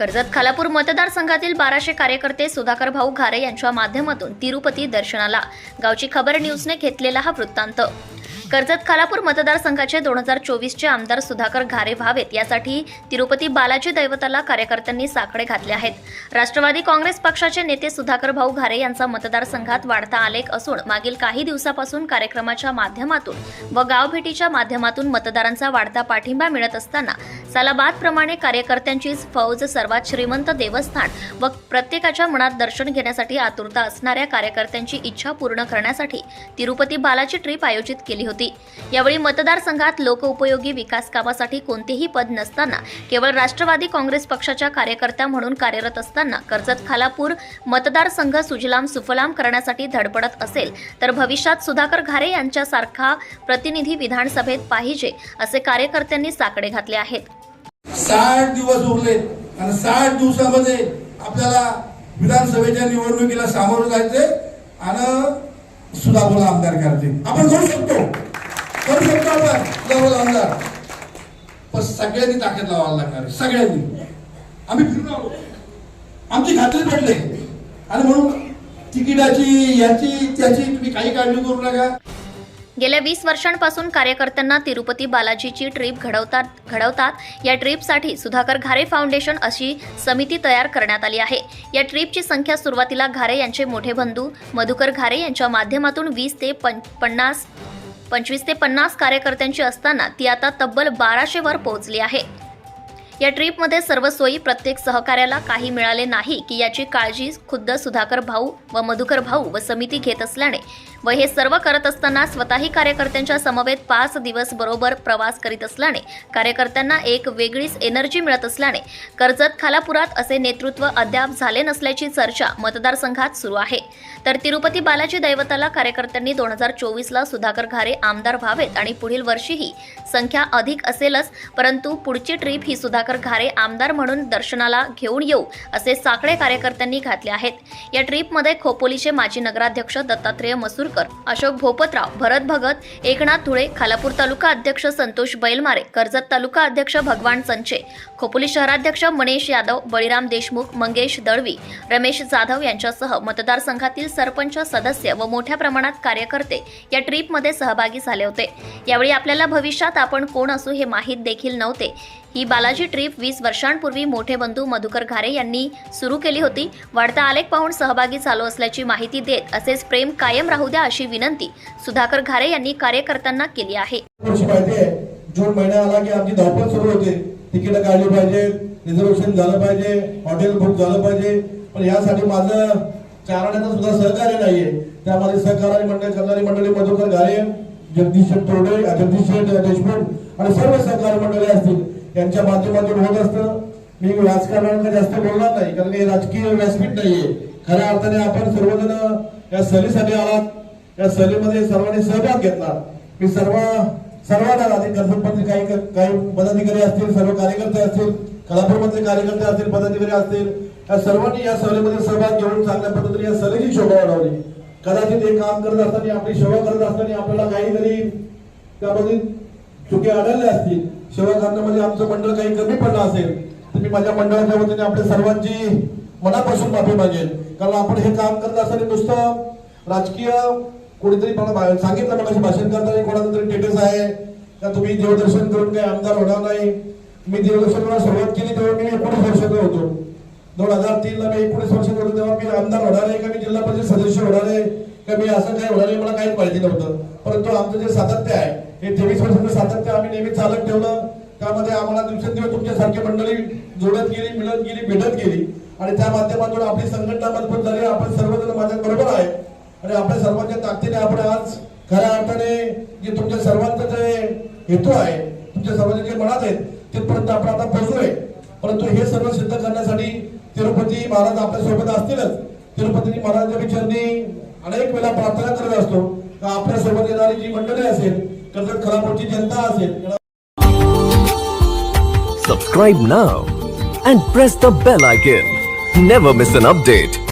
कर्जत खालापूर मतदारसंघातील बाराशे कार्यकर्ते सुधाकर भाऊ घारे यांच्या माध्यमातून तिरुपती दर्शनाला. गावची खबर न्यूजने घेतलेला हा वृत्तांत. कर्जत खालापूर मतदारसंघाचे दोन हजार चोवीसचे आमदार सुधाकर घारे व्हावेत यासाठी तिरुपती बालाजी दैवताला कार्यकर्त्यांनी साखळे घातले आहेत. राष्ट्रवादी काँग्रेस पक्षाचे नेते सुधाकर भाऊ घारे यांचा मतदारसंघात वाढता आलेख असून मागील काही दिवसापासून कार्यक्रमाच्या माध्यमातून व गावभेटीच्या माध्यमातून मतदारांचा वाढता पाठिंबा मिळत असताना सालाबादप्रमाणे कार्यकर्त्यांचीच फौज सर्वात श्रीमंत देवस्थान व प्रत्येकाच्या मनात दर्शन घेण्यासाठी आतुरता असणाऱ्या कार्यकर्त्यांची इच्छा पूर्ण करण्यासाठी तिरुपती बालाची ट्रिप आयोजित केली होती. यावेळी मतदारसंघात लोकउपयोगी विकास कामासाठी कोणतेही पद नसताना केवळ राष्ट्रवादी काँग्रेस पक्षाच्या कार्यकर्त्या म्हणून कार्यरत असताना कर्जत खालापूर मतदारसंघ सुजलाम सुफलाम करण्यासाठी धडपडत असेल तर भविष्यात सुधाकर घारे यांच्यासारखा प्रतिनिधी विधानसभेत पाहिजे असे कार्यकर्त्यांनी साकडे घातले आहेत. साठ दिवस उरले आणि साठ दिवसामध्ये आपल्याला विधानसभेच्या निवडणुकीला सामोरं जायचे आणि सुधापूरला आमदार करते आपण करू शकतो. करू शकतो आपण सुधापूरला आमदार पण सगळ्यांनी ताकद लावायला लागणार. सगळ्यांनी. आम्ही फिरून आलो. आमची खात्री पडले आणि म्हणून तिकिटाची याची त्याची तुम्ही काही काळजी करू नका. गेल्या वीस वर्षांपासून कार्यकर्त्यांना तिरुपती बालाजीची ट्रीप घडवतात घडवतात. या ट्रीपसाठी सुधाकर घारे फाउंडेशन अशी समिती तयार करण्यात आली आहे. या ट्रीपची संख्या सुरुवातीला घारे यांचे मोठे बंधू मधुकर घारे यांच्या माध्यमातून वीस ते पं पन्नास पंचवीस ते पन्नास कार्यकर्त्यांची असताना ती आता तब्बल बाराशे वर पोहोचली आहे. या ट्रीपमध्ये सर्व सोयी प्रत्येक सहकार्याला काही मिळाले नाही की याची काळजी खुद्द सुधाकर भाऊ व मधुकर भाऊ व समिती घेत असल्याने. व हे सर्व करत असताना स्वतःही कार्यकर्त्यांच्या समवेत पाच दिवस बरोबर प्रवास करीत असल्याने कार्यकर्त्यांना एक वेगळीच एनर्जी मिळत असल्याने कर्जत खालापुरात असे नेतृत्व अद्याप झाले नसल्याची चर्चा मतदारसंघात सुरू आहे. तर तिरुपती बालाजी दैवताला कार्यकर्त्यांनी दोन हजार चोवीसला सुधाकर घारे आमदार व्हावेत आणि पुढील वर्षीही संख्या अधिक असेलच परंतु पुढची ट्रीप ही सुधाकर घारे आमदार म्हणून दर्शनाला घेऊन येऊ असे साकडे कार्यकर्त्यांनी घातले आहेत. या ट्रीपमध्ये खोपोलीचे माजी नगराध्यक्ष दत्तात्रेय मसूरकर अशोक भोपतराव भरत भगत एकनाथ धुळे खालापूर तालुका अध्यक्ष संतोष बैलमारे कर्जत तालुका अध्यक्ष भगवान संचे खोपोली शहराध्यक्ष मनीष यादव बळीराम देशमुख मंगेश दळवी रमेश जाधव यांच्यासह मतदारसंघातील सरपंच सदस्य व मोठ्या प्रमाणात कार्यकर्ते या ट्रीपमध्ये सहभागी झाले होते. यावेळी आपल्याला भविष्यात आपण कोण असू हे माहीत देखील नव्हते. ही बालाजी ट्रीप वीस वर्षांपूर्वी मोठे बंधू मधुकर घारे यांनी सुरू केली होती. वाढता आलेख पाहून सहभागी झालो असल्याची माहिती देत असेच प्रेम कायम राहू द्या अशी विनंती सुधाकर घारे यांनी कार्यकर्त्यांना केली आहे. जून महिना आला की आमची धावपळ सुरू होते. तिकीट काढली पाहिजे रिझर्वेशन झालं पाहिजे हॉटेल बुक झालं पाहिजे. पण यासाठी माझं चारण्याचं सुद्धा सहकार्य नाहीये. त्यामध्ये सहकारी मंडळ करणारी मंडळी मधुकर घारे जगदीश शेठ तोरडे जगदीश देशमुख आणि सर्व सहकार मंडळे असतील यांच्या माध्यमातून होत असतं. मी राजकारणाकडे जास्त बोलणार नाही कारण हे राजकीय व्यासपीठ नाहीये. खऱ्या अर्थाने आपण सर्वजण या सहलीसाठी आलात. या सहलीमध्ये सर्वांनी सहभाग घेतला. मी सर्व सर्वांना आधी काही काही पदाधिकारी असतील सर्व कार्यकर्ते असतील कलापूरमधले कार्यकर्ते असतील पदाधिकारी असतील या सर्वांनी या सहलीमध्ये सहभाग घेऊन चांगल्या पद्धतीने या सहलीची शोभा वाढवली. कदाचित हे काम करत असताना आपली सेवा करत असताना आपल्याला काहीतरी त्यामध्ये चुकी आढळल्या असतील सेवा करण्यामध्ये आमचं मंडळ काही कमी पडलं असेल तर मी माझ्या मंडळाच्या वतीने आपल्या सर्वांची मनापासून माफी मागेल कारण आपण हे काम करत असताना नुसतं राजकीय कोणीतरी मला सांगितलं मला भाषण करताना कोणाचं तरी टेटस आहे? का तुम्ही देवदर्शन करून काही आमदार होणार नाही? मी देवदर्शनाला सुरुवात केली तेव्हा मी एकोणीस वर्षाचा होतो. दोन हजार तीन ला मी एकोणीस वर्षाचा होतो आमदार होणार आहे का? मी जिल्हा परिषद सदस्य होणार आहे का? मी असं काय होणार आहे मला काहीच माहिती नव्हतं. परंतु आमचं जे सातत्य आहे हे तेवीस वर्षाचं सातत्य आम्ही नेहमी चालत ठेवलं. त्यामध्ये आम्हाला दिवसेंदिवस तुमच्यासारखी मंडळी जोडत गेली मिळत गेली भेटत गेली. आणि त्या माध्यमातून आपली संघटना मजबूत झाली. आपण सर्वजण माझ्या बरोबर आहे. आणि आपल्या सर्वांच्या ताकदीने आपण आज खऱ्या अर्थाने जे तुमच्या सर्वांचं जे हेतू आहे तुमच्या सर्वांचे जे मनात आहेत तिथपर्यंत आपण आता पोहोचलोय. परंतु हे सर्व सिद्ध करण्यासाठी तिरुपती महाराज आपल्यासोबत असतीलच. तिरुपती महाराजांच्या विचारणी अनेक वेळा प्रार्थना करत असतो का आपल्यासोबत येणारी जी मंडळी असेल कर्जत खरापूरची जनता असेल Subscribe now and press the bell icon. Never miss an update.